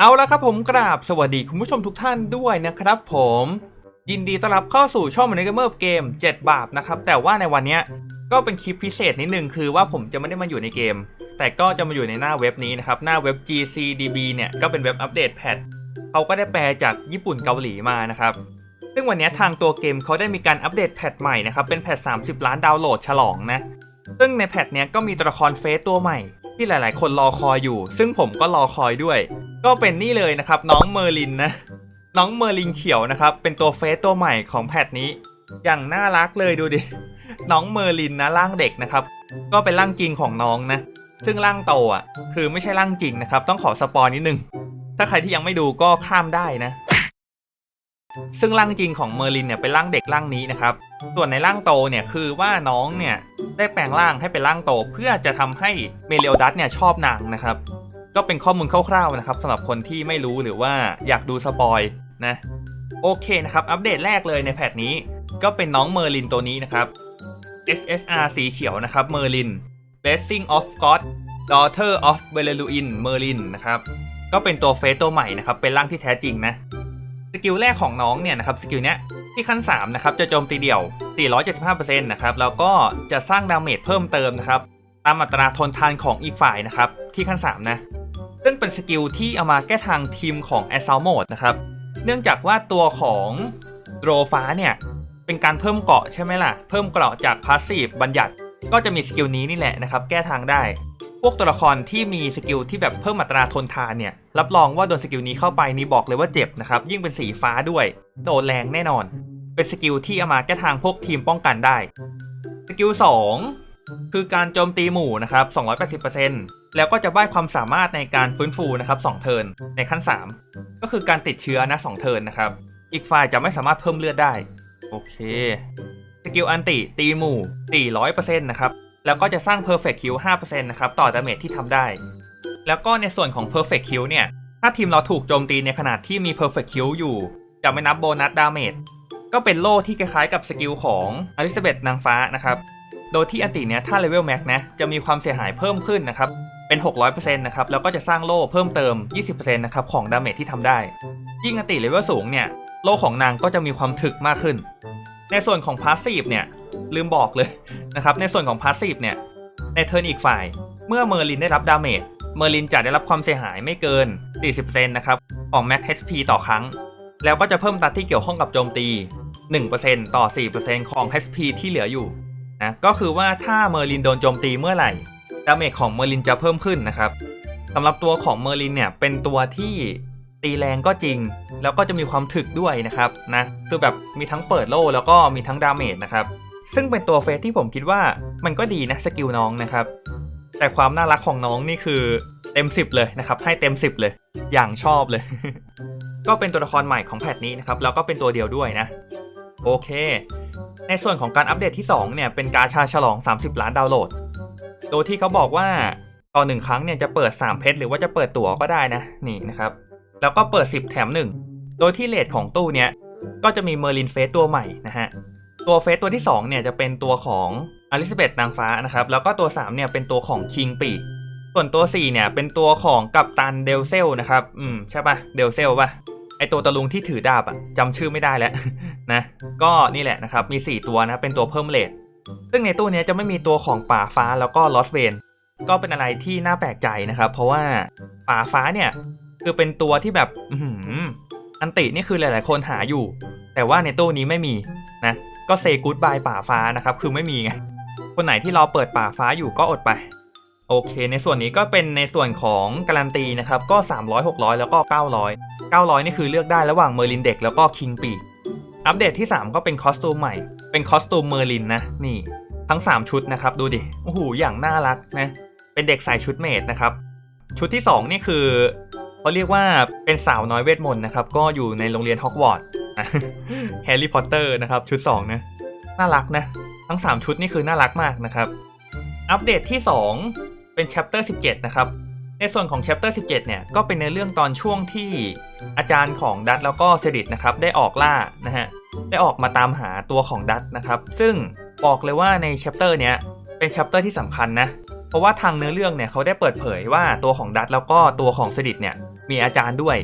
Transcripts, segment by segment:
เอาละครับผมกราบสวัสดีคุณผู้ชมทุกท่านด้วยนะครับผม ยินดีต้อนรับเข้าสู่ช่องมันเกมเมอร์เกม 7 บาปนะครับ แต่ว่าในวันนี้ก็เป็นคลิปพิเศษนิดนึงคือว่าผมจะไม่ได้มาอยู่ในเกม แต่ก็จะมาอยู่ในหน้าเว็บนี้นะครับ หน้าเว็บ GCDB เนี่ยก็เป็นเว็บอัปเดตแพทเขาก็ได้แปลจากญี่ปุ่นเกาหลีมานะครับ ซึ่งวันนี้ทางตัวเกมเขาได้มีการอัปเดตแพทใหม่นะครับเป็นแพท30 ล้านดาวน์โหลดฉลองนะซึ่งในแพทเนี้ยก็มีตัวละครเฟสตัวใหม่ ที่หลาย ๆ คนรอคอยอยู่ ซึ่งผมก็รอคอยด้วย ก็เป็นนี่เลยนะครับน้องเมอร์ลินนะน้องเมอร์ลินเขียวนะครับเป็นตัวเฟสตัวใหม่ของแพทนี้อย่างน่ารักเลยดูดิน้องเมอร์ลินนะร่างเด็กนะครับ ก็เป็นร่างจริงของน้องนะ ซึ่งร่างโตอะ คือไม่ใช่ร่างจริงนะครับ ต้องขอสปอยนิดนึง ถ้าใครที่ยังไม่ดูก็ข้ามได้นะ ซึ่งร่างจริงของเมอร์ลินเนี่ยเป็นร่างเด็กร่างนี้นะครับ ส่วนในร่างโตเนี่ยคือว่าน้องเนี่ยได้แปลงร่างให้เป็นร่างโต เพื่อจะทำให้เมเลียวดัสเนี่ยชอบนางนะครับ ก็เป็นข้อมูลคร่าวๆนะครับสำหรับคนที่ไม่รู้หรือว่าอยากดูสปอยนะโอเคนะครับ อัปเดตแรกเลยในแพทนี้ ก็เป็นน้องเมอร์ลินตัวนี้นะครับ SSR สีเขียวนะครับเมอร์ลิน Blessing of God Daughter of b e l e l u i n Merlin นะครับก็เป็นตัวเฟสตัวใหม่นะครับเป็นร่างที่แท้จริงนะสกิลแรกของน้องเนี่ยนะครับสกิลเนี้ยที่ขั้น3นะครับจะโจมตีเดี่ยว 475%นะครับแล้วก็จะสร้างดาเมจเพิ่มเติมนะครับตามอัตราทนทานของอีกฝ่ายนะครับที่ขั้น3นะ ซึ่งเป็นสกิลที่เอามาแก้ทางทีมของ a s s a u l Mode นะครับ เนื่องจากว่าตัวของโดรฟ้าเนี่ย เป็นการเพิ่มเกราะใช่ไหมล่ะ เพิ่มเกราะจากพาสซีฟบัญญัติ ก็จะมีสกิลนี้นี่แหละนะครับ แก้ทางได้ พวกตัวละครที่มีสกิลที่แบบเพิ่มอัตราทนทานเนี่ย รับรองว่าโดนสกิลนี้เข้าไปนี่บอกเลยว่าเจ็บนะครับ ยิ่งเป็นสีฟ้าด้วย โดนแรงแน่นอน เป็นสกิลที่เอามาแก้ทางพวกทีมป้องกันได้ สกิล2คือการโจมตีหมู่นะครับ280% แล้วก็จะได้ความสามารถในการฟื้นฟูนะครับ2เทิร์นในขั้น 3 ก็คือการติดเชื้อนะ2เทิร์นนะครับ อีกฝ่ายจะไม่สามารถเพิ่มเลือดได้ โอเค สกิลอันติตีหมู่ 400%นะครับ แล้วก็จะสร้าง Perfect Kill 5%นะครับต่อดาเมจที่ทำได้ แล้วก็ในส่วนของ Perfect Kill เนี่ย ถ้าทีมเราถูกโจมตีในขณะที่มี Perfect Kill อยู่ จะไม่นับโบนัสดาเมจ ก็เป็นโล่ที่คล้ายๆกับสกิลของอลิซาเบธนางฟ้านะครับ โดยที่อันติเนี้ยถ้าเลเวลแม็กนะจะมีความเสียหายเพิ่มขึ้นนะครับ เป็น 600%นะครับ แล้วก็จะสร้างโล่เพิ่มเติม 20%นะครับ ของดาเมจที่ทำได้ ยิ่งอันติเลเวลสูงเนี่ย โล่ของนางก็จะมีความถึกมากขึ้น ในส่วนของพาสซีฟเนี่ย ลืมบอกเลยนะครับ ในส่วนของพาสซีฟเนี่ย ในเทิร์นอีกฝ่าย เมื่อเมอร์ลินได้รับดาเมจ เมอร์ลินจะได้รับความเสียหายไม่เกิน 40%นะครับ ของ Max HP ต่อครั้ง แล้วก็จะเพิ่มตัดที่เกี่ยวข้องกับโจมตี 1%ต่อ 4%ของ HP ที่เหลืออยู่นะ ก็คือว่าถ้าเมอร์ลินโดนโจมตีเมื่อไหร่ ดาเมจของเมอร์ลินจะเพิ่มขึ้นนะครับสำหรับตัวของเมอร์ลินเนี่ยเป็นตัวที่ตีแรงก็จริง แล้วก็จะมีความถึกด้วยนะครับนะคือแบบมีทั้งเปิดโล่แล้วก็มีทั้งดาเมจนะครับซึ่งเป็นตัวเฟสที่ผมคิดว่ามันก็ดีนะสกิลน้องนะครับแต่ความน่ารักของน้องนี่คือเต็ม 10 เลยนะครับให้เต็ม 10 เลย อย่างชอบเลย ก็เป็นตัวละครใหม่ของแพทนี้นะครับแล้วก็เป็นตัวเดียวด้วยนะ โอเค ในส่วนของการอัปเดตที่ 2 เนี่ยเป็นกาชาฉลอง 30 ล้านดาวน์โหลด โดยที่เขาบอกว่าต่อหนึ่งครั้งเนี่ยจะเปิด 3 เพชรหรือว่าจะเปิดตั๋วก็ได้นะนี่นะครับ แล้วก็เปิด 10 แถม 1 โดยที่เลทของตู้เนี้ยก็จะมีเมอร์ลินเฟสตัวใหม่นะฮะตัวเฟสตัวที่2เนี่ยจะเป็นตัวของอลิซาเบธนางฟ้านะครับแล้วก็ตัว 3 เนี่ยเป็นตัวของคิงปีส่วนตัว 4 เนี่ยเป็นตัวของกัปตันเดลเซลนะครับอืมใช่ปะเดลเซลปะไอตัวตะลุงที่ถือดาบอะจำชื่อไม่ได้แล้วนะก็นี่แหละนะครับมี 4 ตัวนะเป็นตัวเพิ่มเลท ซึ่งในตู้นี้จะไม่มีตัวของป่าฟ้าแล้วก็ลอสเวนก็เป็นอะไรที่น่าแปลกใจนะครับ เพราะว่าป่าฟ้าเนี่ย คือเป็นตัวที่แบบอันตินี่คือหลาย ๆ คนหาอยู่ แต่ว่าในตู้นี้ไม่มีนะก็เซกูดบายป่าฟ้านะครับ คือไม่มีไงคนไหนที่รอเปิดป่าฟ้าอยู่ก็อดไป โอเค ในส่วนนี้ก็เป็นในส่วนของการันตีนะครับ ก็ 300 600 แล้วก็ 900 900 นี่คือเลือกได้ระหว่างเมอร์ลินเด็กแล้วก็คิงปีอัปเดตที่ 3 ก็เป็นคอสตูมใหม่ เป็นคอสตูมเมอร์ลินนะนี่ทั้ง 3 ชุดนะครับดูดิโอ้โหอย่างน่ารักนะเป็นเด็กใส่ชุดเมดนะครับชุดที่ 2 นี่คือเขาเรียกว่าเป็นสาวน้อยเวทมนต์นะครับก็อยู่ในโรงเรียนฮอกวอตส์แฮร์รี่พอตเตอร์นะครับชุด2นะน่ารักนะทั้ง 3 ชุดนี่คือน่ารักมากนะครับ อัปเดตที่ 2 เป็น chapter 17 นะครับ ในส่วนของ chapter 17 เนี่ย ก็เป็นในเรื่องตอนช่วงที่อาจารย์ของดัตแล้วก็เซริตนะครับ ได้ออกล่านะฮะ ได้ออกมาตามหาตัวของดัตนะครับ ซึ่งบอกเลยว่าใน chapter เนี้ย เป็น chapter ที่สำคัญนะ เพราะว่าทางเนื้อเรื่องเนี่ยเขาได้เปิดเผยว่าตัวของดัตแล้วก็ตัวของเซริตเนี่ย มีอาจารย์ด้วย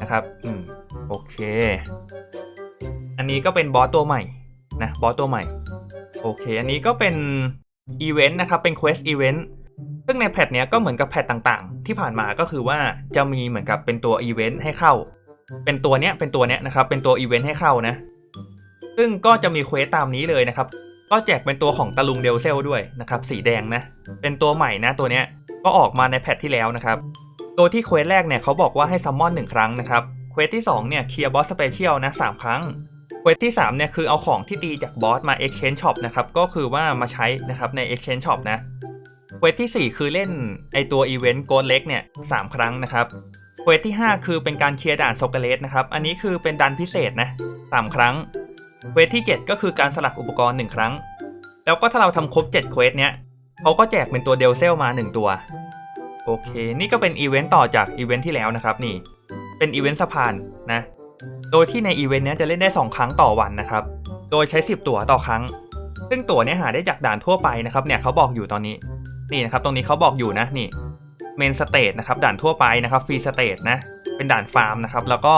นะครับ อืม โอเค อันนี้ก็เป็นบอสตัวใหม่นะ บอสตัวใหม่ โอเค อันนี้ก็เป็นอีเวนต์นะครับ เป็น Quest Event ซึ่งในแพทเนี้ยก็เหมือนกับแพทต่างๆ ที่ผ่านมาก็คือว่าจะมีเหมือนกับเป็นตัวอีเวนต์ให้เข้า เป็นตัวเนี้ยเป็นตัวเนี้ยนะครับเป็นตัวอีเวนต์ให้เข้านะ ซึ่งก็จะมีเควสตามนี้เลยนะครับ ก็แจกเป็นตัวของตะลุงเดลเซลด้วยนะครับสีแดงนะ เป็นตัวใหม่นะตัวเนี้ยก็ออกมาในแพทที่แล้วนะครับ ตัวที่เควสแรกเนี่ยเขาบอกว่าให้ซัมมอนหนึ่งครั้งนะครับเควสที่สองเนี่ยเคลียร์บอสสเปเชียลนะสามครั้งเควสที่3เนี่ยคือเอาของที่ตีจากบอสมา Exchange Shop นะครับก็คือว่ามาใช้นะครับใน Exchange Shop นะ เควสที่ 4 คือเล่นไอตัวอีเวนต์โกลเล็กเนี่ยสครั้งนะครับเควสที่ 5 คือเป็นการเคลียร์ด่านโซกเลสนะครับ อันนี้คือเป็นดันพิเศษนะสามครั้งเควสที่ 7 ก็คือการสลักอุปกรณ์ 1 ครั้ง แล้วก็ถ้าเราทำครบ7เควสเนี้ยเขาก็แจกเป็นตัวเดลเซลมา 1 ตัว โอเค นี่ก็เป็นอีเวนต์ต่อจากอีเวนต์ที่แล้วนะครับนี่ เป็นอีเวนต์สะพานนะ โดยที่ในอีเวนต์นี้จะเล่นได้ 2 ครั้งต่อวันนะครับ โดยใช้ 10 ตั๋วต่อครั้ง ซึ่งตั๋วเนี้ยหาได้จากด่านทั่วไปนะครับเนี่ยเขาบอกอยู่ตอนนี้ นี่นะครับตรงนี้เขาบอกอยู่นะนี่เมนสเตทนะครับด่านทั่วไปนะครับฟรีสเตทนะเป็นด่านฟาร์มนะครับแล้วก็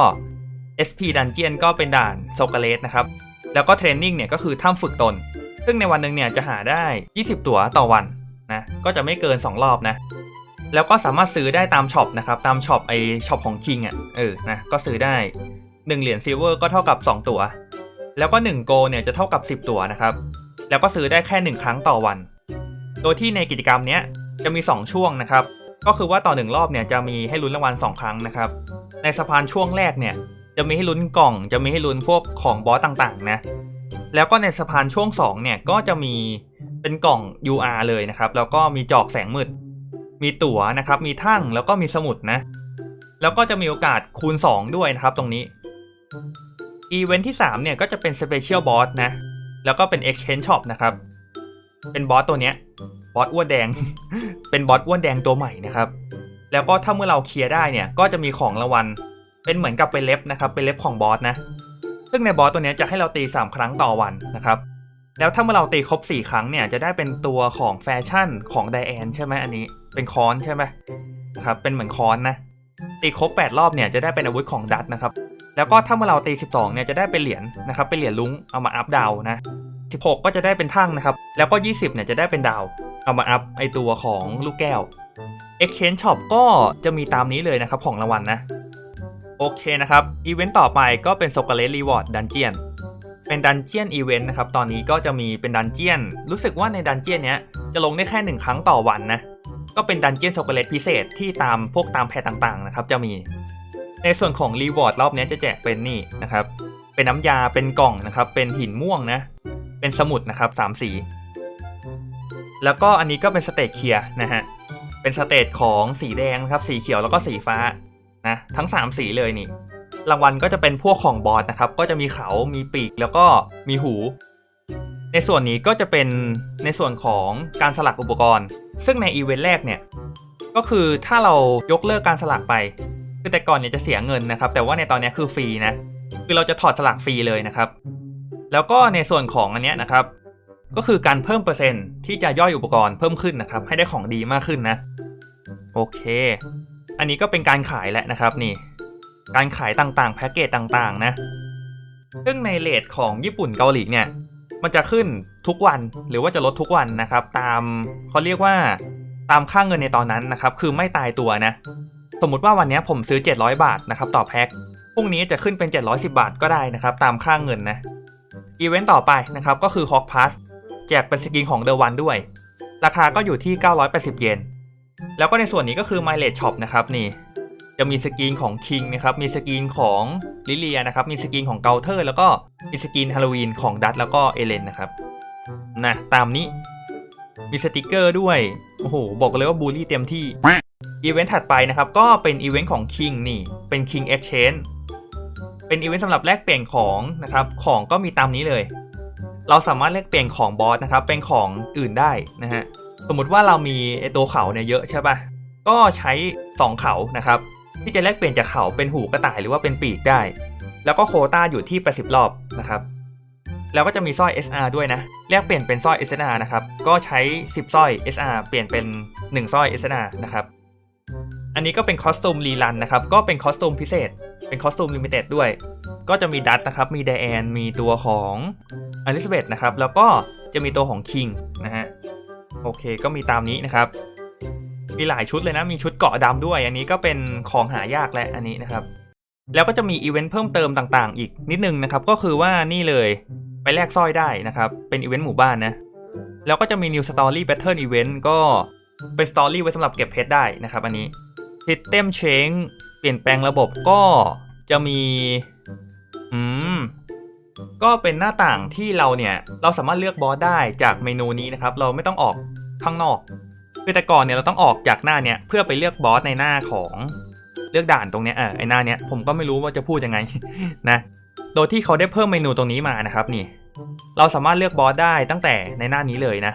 SP Dungeon ก็เป็นด่านโซกเลสนะครับแล้วก็เทรนนิ่งเนี่ยก็คือถ้ำฝึกตน ซึ่งในวันหนึ่งเนี่ยจะหาได้ 20 ตั๋วต่อวันนะก็จะไม่เกิน 2 รอบนะแล้วก็สามารถซื้อได้ตามช็อปนะครับตามช็อปไอช็อปของคิงอะเออนะก็ซื้อได้ 1 เหรียญซิลเวอร์ก็เท่ากับ 2 ตั๋ว แล้วก็ 1 โกเนี่ยจะเท่ากับ 10 ตั๋วนะครับแล้วก็ซื้อได้แค่ 1 ครั้งต่อวัน โดยที่ในกิจกรรมเนี้ยจะมี 2 ช่วงนะครับ ก็คือว่าต่อ 1 รอบเนี่ยจะมีให้ลุ้นรางวัล2ครั้งนะครับ ในสะพานช่วงแรกเนี่ยจะมีให้ลุ้นกล่องจะมีให้ลุ้นพวกของบอสต่างๆนะแล้วก็ในสะพานช่วง2เนี่ยก็จะมีเป็นกล่อง UR เลยนะครับ แล้วก็มีจอกแสงมืด มีตั๋วนะครับ มีทั่งแล้วก็มีสมุดนะ แล้วก็จะมีโอกาสคูณ 2 ด้วยนะครับตรงนี้อีเวนท์ที่3เนี่ยก็จะเป็น Special Boss นะ แล้วก็เป็น Exchange Shop นะครับ เป็นบอสตัวเนี้ยบอสอ้วนแดง เป็นบอสอ้วนแดงตัวใหม่นะครับ แล้วก็ถ้าเมื่อเราเคลียร์ได้เนี่ย ก็จะมีของรางวัล เป็นเหมือนกับเป็นเล็บนะครับ เป็นเล็บของบอสนะ ซึ่งในบอสตัวนี้จะให้เราตี 3 ครั้งต่อวันนะครับ แล้วถ้าเมื่อเราตีครบ 4 ครั้งเนี่ย จะได้เป็นตัวของแฟชั่นของไดแอนใช่ไหมอันนี้ เป็นคอนใช่ไหมนะครับ เป็นเหมือนคอนนะ ตีครบ 8 รอบเนี่ยจะได้เป็นอาวุธของดัตนะครับ แล้วก็ถ้าเมื่อเราตี 12เนี่ยจะได้เป็นเหรียญนะครับ เป็นเหรียญลุงเอามาอัพดาวนะ 16 ก็จะได้เป็นทั่งนะครับ แล้วก็ 20 เนี่ยจะได้เป็นดาว เอามาอัพไอตัวของลูกแก้ว Exchange Shop ก็จะมีตามนี้เลยนะครับของรางวัลนะ โอเคนะครับ อีเวนต์ต่อไปก็เป็น s o c a l e t Reward Dungeon เป็นดันเจียนอีเวนต์นะครับ ตอนนี้ก็จะมีเป็นดันเจียน รู้สึกว่าในดันเจียนเนี้ยจะลงได้แค่หนึ่งครั้งต่อวันนะ ก็เป็นดันเจียน s o c a l e t พิเศษที่ตามพวกตามแพทต่างๆนะครับจะมี ในส่วนของรีวอร์ดรอบนี้จะแจกเป็นนี่นะครับ เป็นน้ำยา เป็นกล่องนะครับ เป็นหินม่วงนะ เป็นสมุดนะครับสามสี แล้วก็อันนี้ก็เป็นสเตจเคลียร์นะฮะ เป็นสเตจของสีแดงนะครับ สีเขียวแล้วก็สีฟ้านะทั้ง 3 สีเลยนี่ รางวัลก็จะเป็นพวกของบอสนะครับ ก็จะมีเขามีปีกแล้วก็มีหู ในส่วนนี้ก็จะเป็นในส่วนของการสลักอุปกรณ์ ซึ่งในอีเวนต์แรกเนี่ย ก็คือถ้าเรายกเลิกการสลักไป คือแต่ก่อนเนี่ยจะเสียเงินนะครับ แต่ว่าในตอนนี้คือฟรีนะ คือเราจะถอดสลักฟรีเลยนะครับ แล้วก็ในส่วนของอันเนี้ยนะครับ ก็คือการเพิ่มเปอร์เซ็นต์ที่จะย่อยอุปกรณ์เพิ่มขึ้นนะครับ ให้ได้ของดีมากขึ้นนะ โอเค อันนี้ก็เป็นการขายแหละนะครับนี่ การขายต่างๆ แพ็กเกจต่างๆ นะ ซึ่งในเลทของญี่ปุ่นเกาหลีเนี่ย มันจะขึ้นทุกวันหรือว่าจะลดทุกวันนะครับ ตามเขาเรียกว่าตามค่าเงินในตอนนั้นนะครับ คือไม่ตายตัวนะ สมมุติว่าวันนี้ผมซื้อ 700 บาทนะครับต่อแพ็คพรุ่งนี้จะขึ้นเป็น 710 บาทก็ได้นะครับ ตามค่าเงินนะ อีเวนต์ต่อไปนะครับก็คือ Hawk Pass แจกเป็นสกินของ The One ด้วย ราคาก็อยู่ที่ 980 เยน แล้วก็ในส่วนนี้ก็คือ Mileage Shop นะครับนี่ จะมีสกินของ King นะครับมีสกินของลิเลียนะครับมีสกินของเกาเทอร์ แล้วก็มีสกินฮาโลวีนของดัตแล้วก็เอเลนนะครับนะตามนี้มีสติกเกอร์ด้วย โอ้โห บอกเลยว่าบูลลี่เต็มที่ อีเวนต์ถัดไปนะครับ ก็เป็นอีเวนต์ของ King นี่ เป็น King Exchange เป็นอีเวนต์สำหรับแลกเปลี่ยนของนะครับ ของก็มีตามนี้เลย เราสามารถแลกเปลี่ยนของบอสนะครับ เป็นของอื่นได้นะฮะ สมมุติว่าเรามีไอตัวเขาเนี่ยเยอะใช่ปะก็ใช้ 2 เขานะครับ ที่จะแลกเปลี่ยนจากเขาเป็นหูกระต่ายหรือว่าเป็นปีกได้ แล้วก็โคต้าอยู่ที่ 80 รอบนะครับ แล้วก็จะมีสร้อย SR ด้วยนะ แลกเปลี่ยนเป็นสร้อย SR นะครับ ก็ใช้ 10สร้อย SR เปลี่ยนเป็น 1สร้อย SR นะครับ อันนี้ก็เป็นคอสตูมรีรันนะครับ ก็เป็นคอสตูมพิเศษ เป็นคอสตูมลิมิเต็ดด้วย ก็จะมีดัตนะครับ มีไดแอน มีตัวของอลิซาเบธนะครับ แล้วก็จะมีตัวของคิงนะฮะ โอเค ก็มีตามนี้นะครับ มีหลายชุดเลยนะ มีชุดเกาะดำด้วย อันนี้ก็เป็นของหายากและอันนี้นะครับ แล้วก็จะมีอีเวนต์เพิ่มเติมต่างๆ อีกนิดนึงนะครับ ก็คือว่านี่เลย ไปแลกสร้อยได้นะครับ เป็นอีเวนต์หมู่บ้านนะ แล้วก็จะมี New Story Pattern Event ก็เป็นสตอรี่ไว้สำหรับเก็บเพชรได้นะครับ อันนี้ System Change เปลี่ยนแปลงระบบก็จะมี อืม ก็เป็นหน้าต่างที่เราเนี่ย เราสามารถเลือกบอสได้จากเมนูนี้นะครับ เราไม่ต้องออกข้างนอก คือแต่ก่อนเนี่ยเราต้องออกจากหน้าเนี่ยเพื่อไปเลือกบอสในหน้าของเลือกด่านตรงเนี้ยเออไอหน้าเนี้ยผมก็ไม่รู้ว่าจะพูดยังไงนะ โดยที่เขาได้เพิ่มเมนูตรงนี้มานะครับนี่ เราสามารถเลือกบอสได้ตั้งแต่ในหน้านี้เลยนะ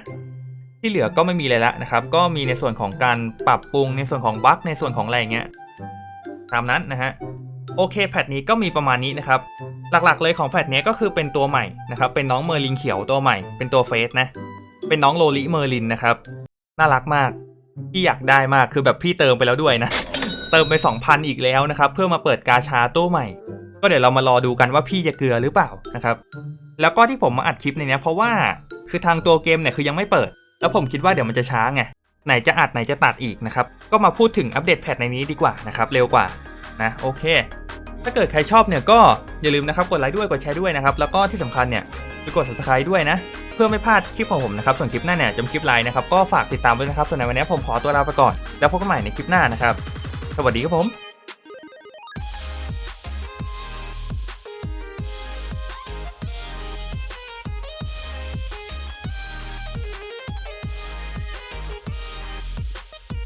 ที่เหลือก็ไม่มีเลยละนะครับ ก็มีในส่วนของการปรับปรุงในส่วนของบั๊กในส่วนของอะไรเงี้ยตามนั้นนะฮะโอเคแพทนี้ก็มีประมาณนี้นะครับ หลักๆเลยของแพทนี้ก็คือเป็นตัวใหม่นะครับ เป็นน้องเมอร์ลินเขียวตัวใหม่ เป็นตัวเฟสนะ เป็นน้องโลลิเมอร์ลินนะครับ น่ารักมาก พี่อยากได้มากคือแบบพี่เติมไปแล้วด้วยนะ เติมไป 2,000 อีกแล้วนะครับ เพื่อมาเปิดกาชาตู้ใหม่ ก็เดี๋ยวเรามารอดูกันว่าพี่จะเกลือหรือเปล่านะครับ แล้วก็ที่ผมมาอัดคลิปในนี้เพราะว่าคือทางตัวเกมเนี่ยคือยังไม่เปิด แล้วผมคิดว่าเดี๋ยวมันจะช้าไง ไหนจะอัดไหนจะตัดอีกนะครับ ก็มาพูดถึงอัปเดตแพทในนี้ดีกว่านะครับ เร็วกว่านะโอเค ถ้าเกิดใครชอบเนี่ยก็อย่าลืมนะครับกดไลค์ด้วยกดแชร์ด้วยนะครับ แล้วก็ที่สำคัญเนี่ยไปกด subscribe ด้วยนะ เพื่อไม่พลาดคลิปของผมนะครับ ส่วนคลิปหน้าเนี่ยจะมีคลิปไลน์นะครับ ก็ฝากติดตามด้วยนะครับ ส่วนในวันนี้ผมขอตัวลาไปก่อน แล้วพบกันใหม่ในคลิปหน้านะครับ สวัสดีครับผม